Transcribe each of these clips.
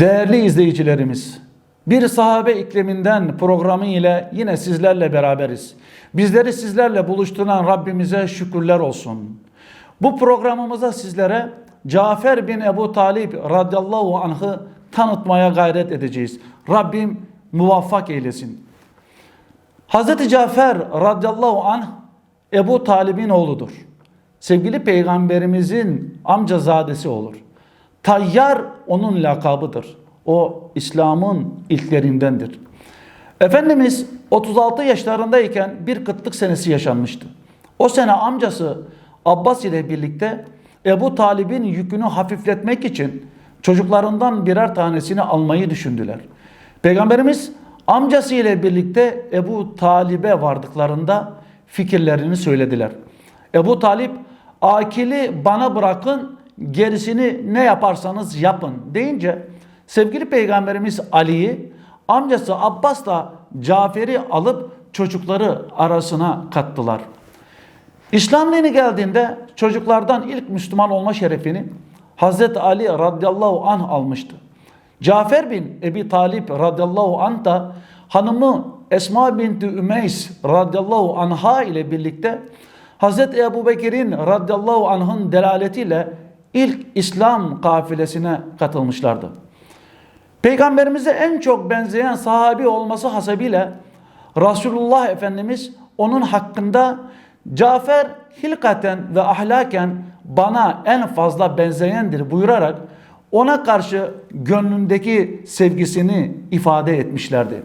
Değerli izleyicilerimiz, bir sahabe ikliminden programı ile yine sizlerle beraberiz. Bizleri sizlerle buluşturan Rabbimize şükürler olsun. Bu programımıza sizlere Cafer bin Ebu Talib radıyallahu anh'ı tanıtmaya gayret edeceğiz. Rabbim muvaffak eylesin. Hazreti Cafer radıyallahu anh Ebu Talib'in oğludur. Sevgili peygamberimizin amcazadesi olur. Tayyar onun lakabıdır. O İslam'ın ilklerindendir. Efendimiz 36 yaşlarındayken bir kıtlık senesi yaşanmıştı. O sene amcası Abbas ile birlikte Ebu Talib'in yükünü hafifletmek için çocuklarından birer tanesini almayı düşündüler. Peygamberimiz amcası ile birlikte Ebu Talib'e vardıklarında fikirlerini söylediler. Ebu Talip akili bana bırakın gerisini ne yaparsanız yapın deyince sevgili peygamberimiz Ali'yi amcası Abbas'la Cafer'i alıp çocukları arasına kattılar. İslam dini geldiğinde çocuklardan ilk Müslüman olma şerefini Hazreti Ali radıyallahu anh almıştı. Cafer bin Ebi Talip radıyallahu anh da hanımı Esma binti Ümeys radıyallahu anha ile birlikte Hazreti Ebu Bekir'in radıyallahu anh'ın delaletiyle ilk İslam kafilesine katılmışlardı. Peygamberimize en çok benzeyen sahabi olması hasebiyle Resulullah Efendimiz onun hakkında Cafer hilkaten ve ahlaken bana en fazla benzeyendir buyurarak ona karşı gönlündeki sevgisini ifade etmişlerdi.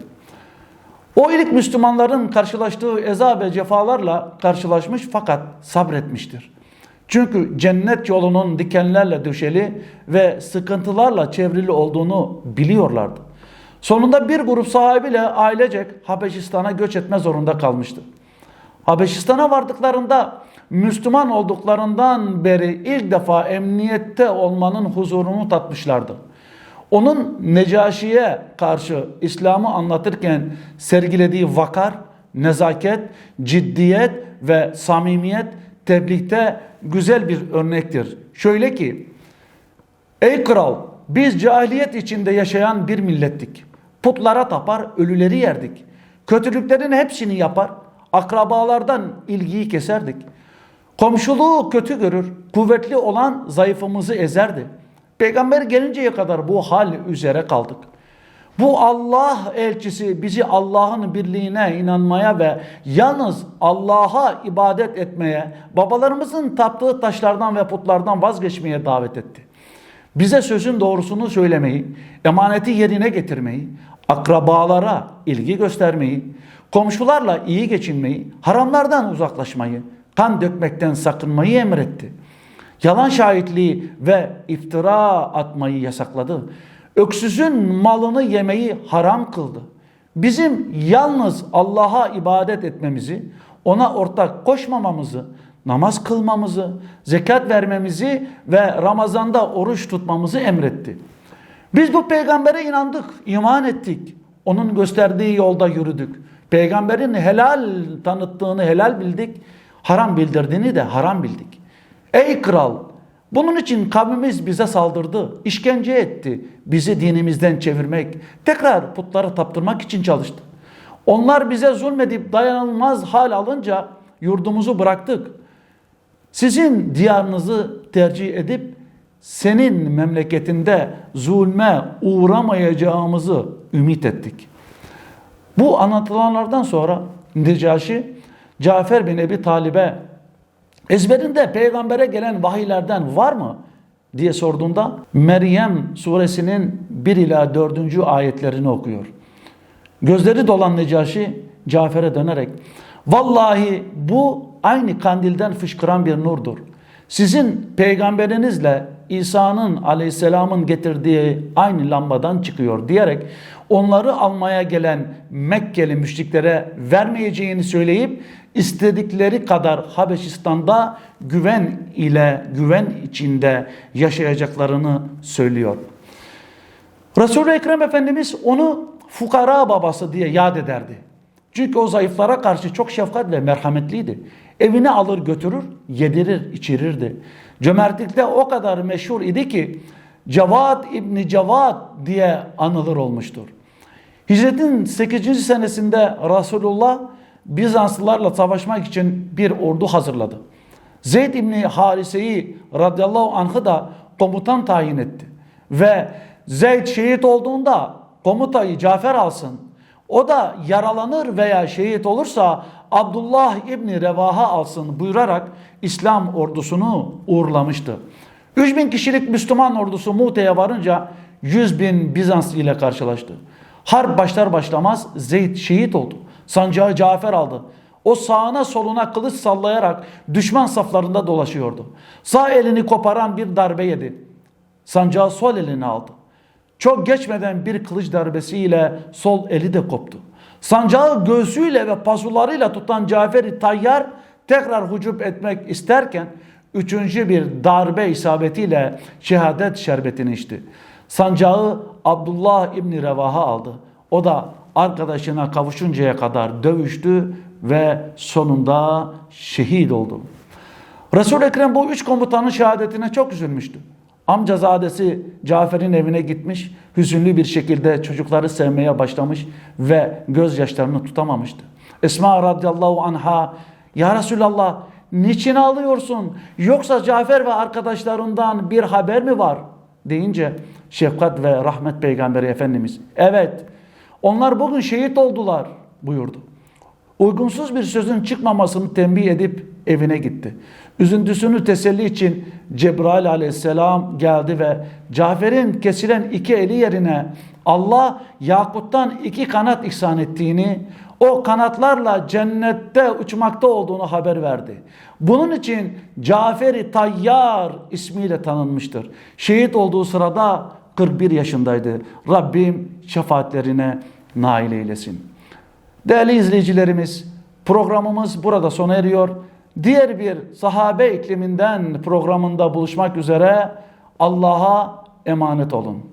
O ilk Müslümanların karşılaştığı eza ve cefalarla karşılaşmış fakat sabretmiştir. Çünkü cennet yolunun dikenlerle döşeli ve sıkıntılarla çevrili olduğunu biliyorlardı. Sonunda bir grup sahabiyle ailecek Habeşistan'a göç etme zorunda kalmıştı. Habeşistan'a vardıklarında Müslüman olduklarından beri ilk defa emniyette olmanın huzurunu tatmışlardı. Onun Necaşi'ye karşı İslam'ı anlatırken sergilediği vakar, nezaket, ciddiyet ve samimiyet tebliğde güzel bir örnektir. Şöyle ki, ey kral biz cahiliyet içinde yaşayan bir millettik. Putlara tapar, ölüleri yerdik. Kötülüklerin hepsini yapar, akrabalardan ilgiyi keserdik. Komşuluğu kötü görür, kuvvetli olan zayıfımızı ezerdi. Peygamber gelinceye kadar bu hal üzere kaldık. Bu Allah elçisi bizi Allah'ın birliğine inanmaya ve yalnız Allah'a ibadet etmeye, babalarımızın taptığı taşlardan ve putlardan vazgeçmeye davet etti. Bize sözün doğrusunu söylemeyi, emaneti yerine getirmeyi, akrabalara ilgi göstermeyi, komşularla iyi geçinmeyi, haramlardan uzaklaşmayı, kan dökmekten sakınmayı emretti. Yalan şahitliği ve iftira atmayı yasakladı. Öksüzün malını yemeyi haram kıldı. Bizim yalnız Allah'a ibadet etmemizi, ona ortak koşmamamızı, namaz kılmamızı, zekat vermemizi ve Ramazan'da oruç tutmamızı emretti. Biz bu peygambere inandık, iman ettik. Onun gösterdiği yolda yürüdük. Peygamberin helal tanıttığını helal bildik, haram bildirdiğini de haram bildik. Ey kral! Bunun için kavmimiz bize saldırdı, işkence etti. Bizi dinimizden çevirmek, tekrar putları taptırmak için çalıştı. Onlar bize zulmedip dayanılmaz hal alınca yurdumuzu bıraktık. Sizin diyarınızı tercih edip senin memleketinde zulme uğramayacağımızı ümit ettik. Bu anlatılanlardan sonra Necaşi Cafer bin Ebi Talib'e ezberinde peygambere gelen vahiylerden var mı diye sorduğunda Meryem suresinin 1 ila 4. ayetlerini okuyor. Gözleri dolan Necaşi Cafer'e dönerek vallahi bu aynı kandilden fışkıran bir nurdur. Sizin peygamberinizle İsa'nın aleyhisselamın getirdiği aynı lambadan çıkıyor diyerek onları almaya gelen Mekkeli müşriklere vermeyeceğini söyleyip istedikleri kadar Habeşistan'da güven ile güven içinde yaşayacaklarını söylüyor. Resul-i Ekrem Efendimiz onu fukara babası diye yad ederdi. Çünkü o zayıflara karşı çok şefkat ve merhametliydi. Evine alır götürür, yedirir, içirirdi. Cömertlikte o kadar meşhur idi ki Cevat İbni Cevat diye anılır olmuştur. Hicretin 8. senesinde Resulullah Bizanslılarla savaşmak için bir ordu hazırladı. Zeyd İbni Harise'yi radıyallahu anh'ı da komutan tayin etti. Ve Zeyd şehit olduğunda komutayı Cafer alsın. O da yaralanır veya şehit olursa Abdullah İbni Revaha alsın buyurarak İslam ordusunu uğurlamıştı. 3000 kişilik Müslüman ordusu Mute'ye varınca 100 bin Bizanslı ile karşılaştı. Harp başlar başlamaz Zeyd şehit oldu. Sancağı Cafer aldı. O sağına soluna kılıç sallayarak düşman saflarında dolaşıyordu. Sağ elini koparan bir darbe yedi. Sancağı sol eline aldı. Çok geçmeden bir kılıç darbesiyle sol eli de koptu. Sancağı göğsüyle ve pazularıyla tutan Cafer-i Tayyar tekrar hücum etmek isterken üçüncü bir darbe isabetiyle şehadet şerbetini içti. Sancağı Abdullah İbni Revaha aldı. O da arkadaşına kavuşuncaya kadar dövüştü ve sonunda şehit oldu. Resul-i Ekrem bu üç komutanın şehadetine çok üzülmüştü. Amcazadesi Cafer'in evine gitmiş, hüzünlü bir şekilde çocukları sevmeye başlamış ve gözyaşlarını tutamamıştı. Esma radıyallahu anha, Ya Resulallah niçin ağlıyorsun? Yoksa Cafer ve arkadaşlarından bir haber mi var? Deyince şefkat ve rahmet peygamberi Efendimiz, evet onlar bugün şehit oldular buyurdu. Uygunsuz bir sözün çıkmamasını tembih edip evine gitti. Üzüntüsünü teselli için Cebrail aleyhisselam geldi ve Cafer'in kesilen iki eli yerine Allah Yakut'tan iki kanat ihsan ettiğini, o kanatlarla cennette uçmakta olduğunu haber verdi. Bunun için Cafer-i Tayyar ismiyle tanınmıştır. Şehit olduğu sırada 41 yaşındaydı. Rabbim şefaatlerine nail eylesin. Değerli izleyicilerimiz, programımız burada sona eriyor. Diğer bir sahabe ikliminden programında buluşmak üzere Allah'a emanet olun.